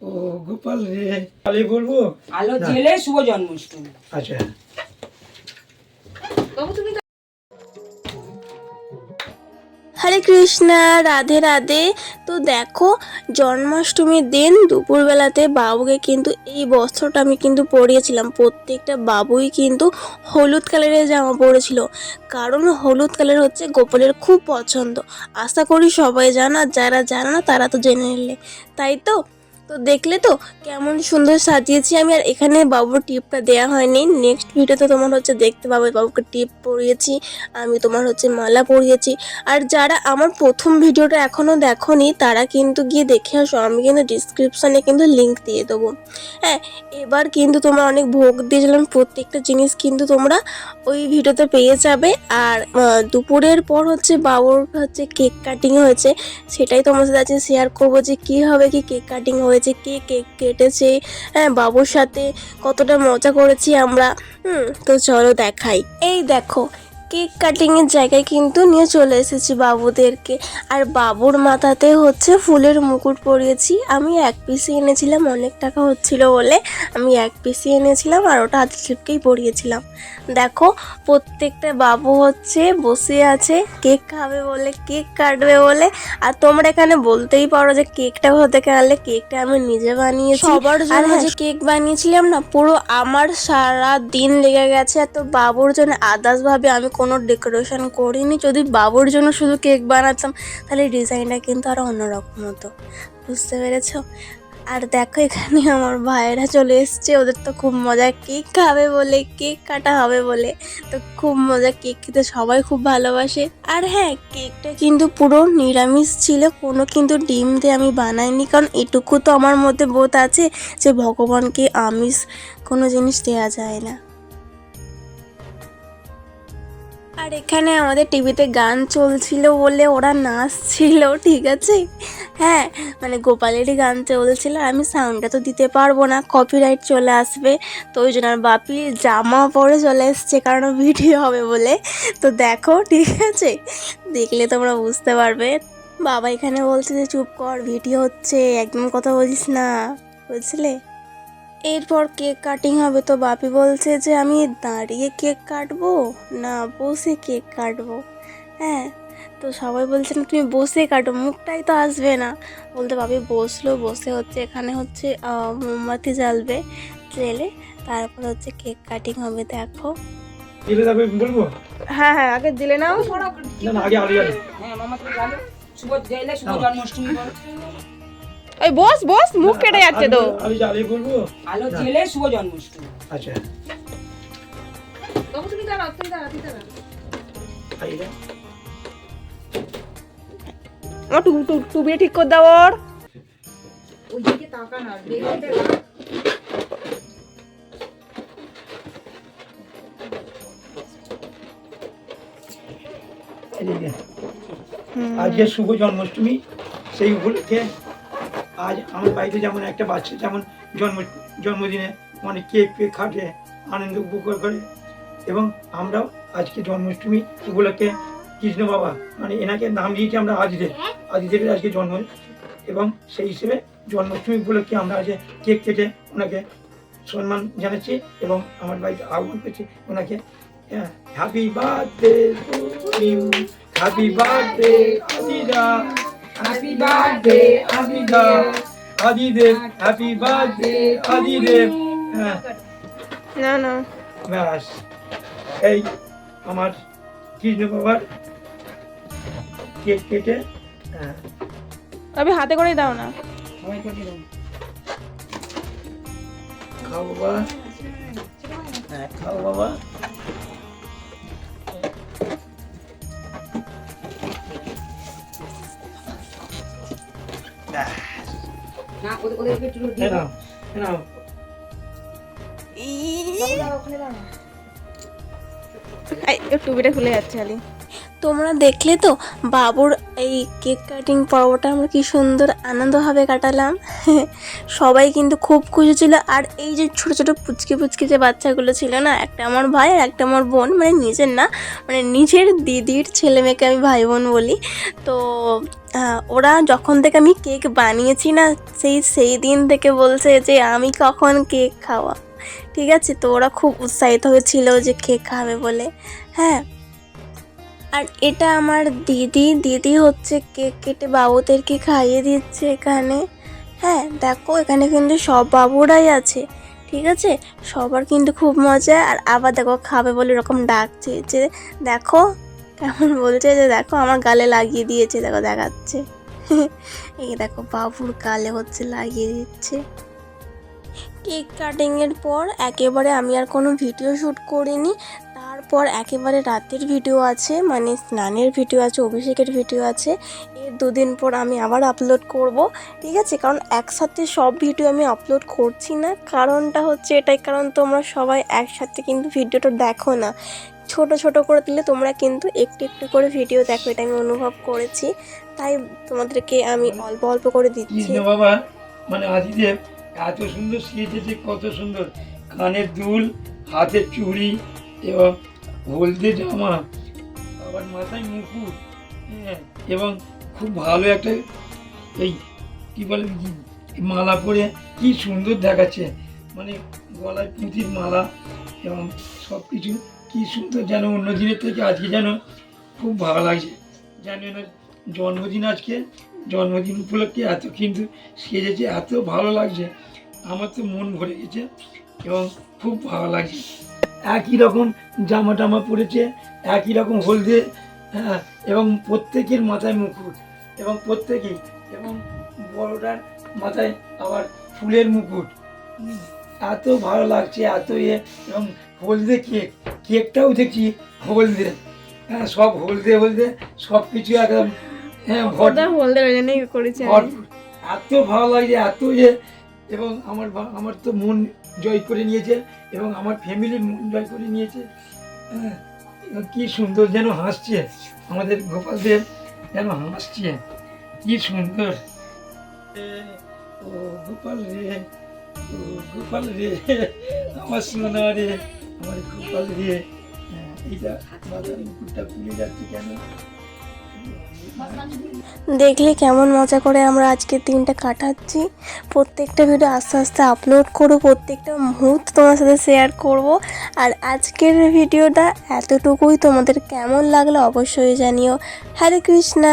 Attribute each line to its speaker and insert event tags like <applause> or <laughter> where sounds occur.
Speaker 1: ও গোপাল রে। কালি বলব?
Speaker 2: আলো। জেলে শুভ জন্মাষ্টমী।
Speaker 1: আচ্ছা।
Speaker 3: হরে কৃষ্ণা, রাধে রাধে। তো দেখো, জন্মাষ্টমীর দিন দুপুরবেলাতে বাবুকে কিন্তু এই বস্ত্রটা আমি কিন্তু পরিয়েছিলাম। প্রত্যেকটা বাবুই কিন্তু হলুদ কালারের জামা পরেছিল। কারণ হলুদ কালার হচ্ছে গোপালের খুব পছন্দ। আশা করি সবাই জানা যারা জানা না, তারা তো জেনে নিলে। তাই তো? তো দেখলে তো কেমন সুন্দর সাজিয়েছি আমি, আর এখানে বাবুর টিপটা দেওয়া হয়নি। নেক্সট ভিডিওতে তোমার হচ্ছে দেখতে পাবে বাবুকে টিপ পরিয়েছি, আমি তোমার হচ্ছে মালা পরিয়েছি। আর যারা আমার প্রথম ভিডিওটা এখনও দেখোনি, তারা কিন্তু গিয়ে দেখে আসো, আমি কিন্তু ডিসক্রিপশানে কিন্তু লিঙ্ক দিয়ে দেবো। হ্যাঁ এবার কিন্তু তোমরা অনেক ভোগ দিয়েছিলাম প্রত্যেকটা জিনিস কিন্তু তোমরা ওই ভিডিওতে পেয়ে যাবে। আর দুপুরের পর হচ্ছে বাবুর হচ্ছে কেক কাটিং হয়েছে, সেটাই তোমার সাথে আজকে শেয়ার করব যে কী হবে, কি কেক কাটিং হয়েছে। কে কেক কেটেছে হ্যাঁ বাবুর সাথে কতটা মজা করেছি আমরা। হুম, তো চলো দেখাই। এই দেখো কেক কাটিংয়ের জায়গায় কিন্তু নিয়ে চলে এসেছি বাবুদেরকে। আর বাবুর মাথাতে হচ্ছে ফুলের মুকুট পরিয়েছি। আমি এক পিসি এনেছিলাম অনেক টাকা হচ্ছিল বলে আমি এক পিসি এনেছিলাম আর ওটা আদিত্যকেই পরিয়েছিলাম। দেখো প্রত্যেকটা বাবু হচ্ছে বসে আছে কেক খাবে বলে কেক কাটবে বলে। আর তোমরা এখানে বলতেই পারো যে কেকটা থেকে আনলে কেকটা আমি নিজে বানিয়েছি। সবার জন্য যে কেক বানিয়েছিলাম না পুরো আমার সারা দিন লেগে গেছে। আর তো বাবুর জন্য আদার্স ভাবে আমি কোনো ডেকোরেশন করিনি। যদি বাবুর জন্য শুধু কেক বানাতাম, তাহলে ডিজাইনটা কিন্তু আরও অন্যরকম হতো। বুঝতে পেরেছ? আর দেখো, এখানে আমার ভাইয়েরা চলে এসছে। ওদের তো খুব মজা। কেক খাবে বলে কেক কাটা হবে বলে। তো খুব মজা। কেক খেতে সবাই খুব ভালোবাসে। আর হ্যাঁ কেকটা কিন্তু পুরো নিরামিষ ছিল। কোনো কিন্তু ডিম দিয়ে আমি বানাইনি। কারণ এটুকু তো আমার মধ্যে বোধ আছে যে ভগবানকে আমিষ কোনো জিনিস দেওয়া যায় না। আর এখানে আমাদের টিভিতে গান চলছিল বলে ওরা নাচছিল, ঠিক আছে? হ্যাঁ মানে গোপালেরই গান চলছিল, আর আমি সাউন্ডটা তো দিতে পারব না কপিরাইট চলে আসবে। তো ওই জন্য আর বাপি জামা পরে চলে এসছে, কারণ ভিডিও হবে বলে। তো দেখো, ঠিক আছে? দেখলে তোমরা বুঝতে পারবে। বাবা এখানে বলছে যে, চুপ কর ভিডিও হচ্ছে, একদম কথা বলিস না। বুঝলে? এরপর কেক কাটিং হবে তো বাপি বলছে যে আমি দাঁড়িয়ে কেক কাটবো না বসে কেক কাটবো। হ্যাঁ তো সবাই বলছেন তুমি বসে কাটো মুখটাই তো আসবে না। বলতে বাপি বসল বসে হচ্ছে এখানে হচ্ছে মোমবাতি জ্বালবে জেলে তারপর হচ্ছে কেক কাটিং হবে দেখো।
Speaker 1: বলব?
Speaker 3: হ্যাঁ হ্যাঁ আগে দিলে নাও।
Speaker 1: না না আগে আগে আগে
Speaker 2: হ্যাঁ মামা তুমি শুভ জন্মাষ্টমী।
Speaker 3: ওই বস বস মুখ কেটে যাচ্ছে তো।
Speaker 1: আমি আগে বলব।
Speaker 2: আলো জেলে শুভ জন্মাষ্টমী।
Speaker 1: আচ্ছা।
Speaker 2: তুমি দাঁড়াও তুমি দাঁড়াও তুমি দাঁড়াও।
Speaker 3: আমার টু টু টুবিয়ে ঠিক করে দাও ওর।
Speaker 2: তাকা না
Speaker 1: আজকে শুভ জন্মাষ্টমী সেই উপলক্ষে আজ আমার বাড়িতে যেমন একটা বাচ্চা যেমন জন্ম জন্মদিনে মানে কেক ফেক খাটে আনন্দ উপভোগ করে। এবং আমরাও আজকে জন্মাষ্টমী উপলক্ষে কৃষ্ণ বাবা মানে এনাকে নাম দিয়েছি আমরা আদিদেব। আদিদেবের আজকে জন্ম। এবং সেই হিসেবে জন্মাষ্টমী উপলক্ষে আমরা আজকে কেক কেটে ওনাকে সম্মান জানাচ্ছি এবং আমার বাড়িতে আহ্বান করছি ওনাকে। হ্যাঁ happy birthday happy birthday happy birthday আদিদা Adidev happy birthday Adidev হ্যাঁ
Speaker 3: না না।
Speaker 1: ব্যাস এই আমার কৃষ্ণ বাবার কেক কেটে হ্যাঁ।
Speaker 3: তবে হাতে করে দাও না।
Speaker 2: সবাই
Speaker 1: খাও বাবা। হ্যাঁ খাও বাবা।
Speaker 2: ওদেরকে একটু দিয়ে দাও।
Speaker 1: নাও, এই
Speaker 3: টুপিটা খুলে যাচ্ছে খালি তোমরা দেখলে তো বাবুর এই কেক কাটিং পর্বটা আমরা কি সুন্দর আনন্দভাবে কাটালাম। <laughs> সবাই কিন্তু খুব খুশি ছিল। আর এই যে ছোট ছোট পুচকে পুচকে যে বাচ্চাগুলো ছিল না, একটা আমার ভাই আর একটা আমার বোন মানে নিজের না মানে নিজের দিদির ছেলে মেয়েকে আমি ভাই বোন বলি। তো ওরা যখন থেকে আমি কেক বানিয়েছি না, সেই সেই দিন থেকে বলছে যে, আমি কখন কেক খাওয়া? ঠিক আছে? তো ওরা খুব উৎসাহিত হয়েছিল যে, কেক খাবে বলে। হ্যাঁ আর এটা আমার দিদি। দিদি হচ্ছে কেক কেটে বাবুদেরকে খাইয়ে দিচ্ছে এখানে। হ্যাঁ দেখো এখানে কিন্তু সব বাবুরাই আছে, ঠিক আছে? সবার কিন্তু খুব মজা। আর আবার দেখো খাবে বলে এরকম ডাকছে যে, দেখো। কেমন বলছে যে, দেখো, আমার গালে লাগিয়ে দিয়েছে। দেখো দেখাচ্ছে। <laughs> এই দেখো বাবুর গালে হচ্ছে লাগিয়ে দিচ্ছে। কেক কাটিংয়ের পর একেবারে আমি আর কোনো ভিডিও শ্যুট করিনি। তারপর একেবারে রাতের ভিডিও আছে মানে স্নানের ভিডিও আছে, অভিষেকের ভিডিও আছে। এর দুদিন পর আমি আবার আপলোড করব, ঠিক আছে? কারণ একসাথে সব ভিডিও আমি আপলোড করছি না। কারণটা হচ্ছে এটাই, কারণ তোমরা সবাই একসাথে কিন্তু ভিডিওটা দেখো না। ছোট ছোট করে দিলে তোমরা কিন্তু একটু একটু করে ভিডিও দেখো, এটা আমি অনুভব করেছি। তাই তোমাদেরকে আমি অল্প অল্প করে দিচ্ছি।
Speaker 1: বাবা মানে আদিদেব, এত সুন্দর সিয়েছে কত সুন্দর। কানের দুল, হাতের চুড়ি, এবং হলদে জামা আবার মাথায় মুকুট। হ্যাঁ, এবং খুব ভালো একটা এই কী বলে মালা পরে কি সুন্দর দেখাচ্ছে। মানে গলায় পুঁতির মালা এবং সব কিছু কি সুন্দর যেন অন্য দিনের থেকে আজকে যেন খুব ভালো লাগছে। জানি না জন্মদিন আজকে জন্মদিন উপলক্ষে এত কিন্তু সেজেছে এত ভালো লাগছে। আমার তো মন ভরে গেছে এবং খুব ভালো লাগছে। একই রকম জামা টামা পরেছে একই রকম হলদে হ্যাঁ এবং প্রত্যেকের মাথায় মুকুট এবং প্রত্যেকেই এবং বড়টার মাথায় আবার ফুলের মুকুট। এত ভালো লাগছে এত ইয়ে এবং হলদে কেক কেকটাও দেখছি হলদে হ্যাঁ সব হলদে হলদে সব কিছু একদম হ্যাঁ
Speaker 3: হলদে করেছি
Speaker 1: এত ভালো লাগছে এত যে এবং আমার আমার তো মন জয় করে নিয়েছে এবং আমার ফ্যামিলির মন জয় করে নিয়েছে। হ্যাঁ, কি সুন্দর যেন হাসছে আমাদের গোপাল দেব যেন হাসছে। কি সুন্দর। ও গোপাল রে ও গোপাল রে আমার সোনা রে আমার গোপাল রে। হ্যাঁ, এইটা মাথার মুকুটটা খুলে যাচ্ছে কেন?
Speaker 3: দেখলে কেমন মজা করে আমরা আজকের দিনটা কাটাচ্ছি। প্রত্যেকটা ভিডিও আস্তে আস্তে আপলোড করো প্রত্যেকটা মুহূর্ত তোমার সাথে শেয়ার করব। আর আজকের ভিডিওটা এতটুকুই। তোমাদের কেমন লাগল অবশ্যই জানিও। হরে কৃষ্ণা।